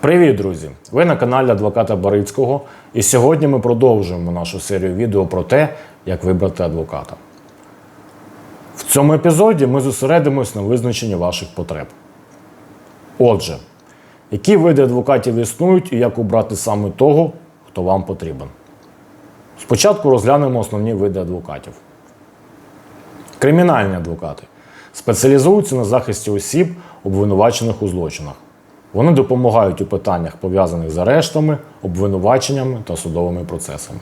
Привіт, друзі! Ви на каналі адвоката Барицького, і сьогодні ми продовжуємо нашу серію відео про те, як вибрати адвоката. В цьому епізоді ми зосередимось на визначенні ваших потреб. Отже, які види адвокатів існують і як обрати саме того, хто вам потрібен. Спочатку розглянемо основні види адвокатів. Кримінальні адвокати спеціалізуються на захисті осіб, обвинувачених у злочинах. Вони допомагають у питаннях, пов'язаних з арештами, обвинуваченнями та судовими процесами.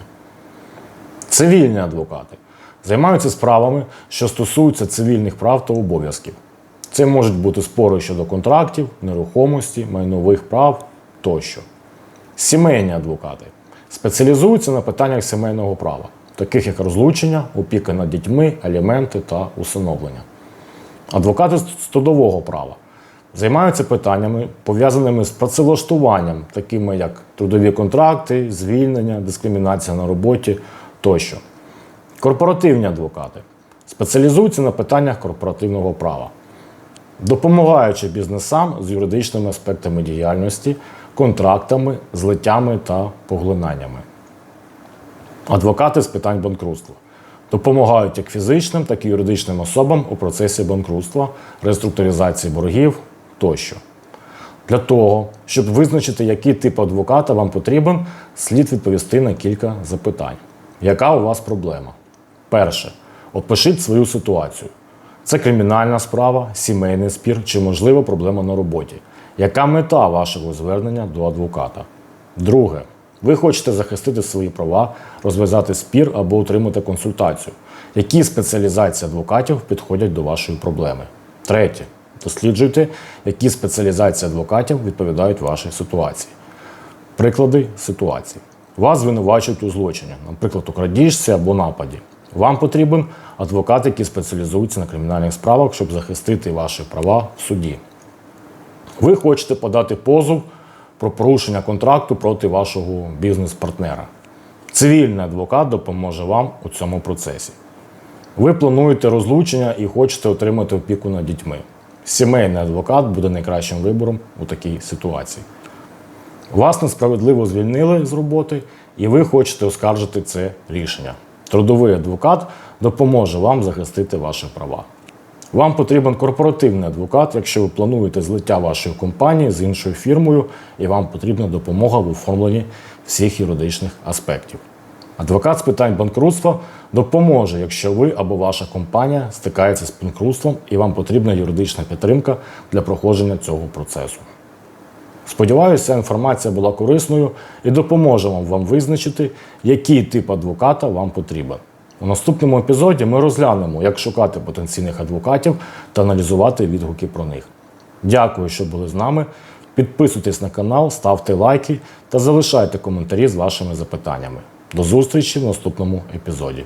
Цивільні адвокати займаються справами, що стосуються цивільних прав та обов'язків. Це можуть бути спори щодо контрактів, нерухомості, майнових прав тощо. Сімейні адвокати спеціалізуються на питаннях сімейного права, таких як розлучення, опіка над дітьми, аліменти та усиновлення. Адвокати з судового права займаються питаннями, пов'язаними з працевлаштуванням, такими як трудові контракти, звільнення, дискримінація на роботі тощо. Корпоративні адвокати спеціалізуються на питаннях корпоративного права, допомагаючи бізнесам з юридичними аспектами діяльності, контрактами, злиттями та поглинаннями. Адвокати з питань банкрутства допомагають як фізичним, так і юридичним особам у процесі банкрутства, реструктуризації боргів тощо. Для того, щоб визначити, який тип адвоката вам потрібен, слід відповісти на кілька запитань. Яка у вас проблема? Перше. Опишіть свою ситуацію. Це кримінальна справа, сімейний спір чи, можливо, проблема на роботі. Яка мета вашого звернення до адвоката? Друге. Ви хочете захистити свої права, розв'язати спір або отримати консультацію. Які спеціалізації адвокатів підходять до вашої проблеми? Третє. Досліджуйте, які спеціалізації адвокатів відповідають вашій ситуації. Приклади ситуацій. Вас звинувачують у злочині, наприклад, у крадіжці або нападі. Вам потрібен адвокат, який спеціалізується на кримінальних справах, щоб захистити ваші права в суді. Ви хочете подати позов про порушення контракту проти вашого бізнес-партнера. Цивільний адвокат допоможе вам у цьому процесі. Ви плануєте розлучення і хочете отримати опіку над дітьми. Сімейний адвокат буде найкращим вибором у такій ситуації. Вас несправедливо звільнили з роботи, і ви хочете оскаржити це рішення. Трудовий адвокат допоможе вам захистити ваші права. Вам потрібен корпоративний адвокат, якщо ви плануєте злиття вашої компанії з іншою фірмою, і вам потрібна допомога в оформленні всіх юридичних аспектів. Адвокат з питань банкрутства допоможе, якщо ви або ваша компанія стикається з банкрутством і вам потрібна юридична підтримка для проходження цього процесу. Сподіваюся, ця інформація була корисною і допоможе вам, вам визначити, який тип адвоката вам потрібен. У наступному епізоді ми розглянемо, як шукати потенційних адвокатів та аналізувати відгуки про них. Дякую, що були з нами. Підписуйтесь на канал, ставте лайки та залишайте коментарі з вашими запитаннями. До зустрічі в наступному епізоді.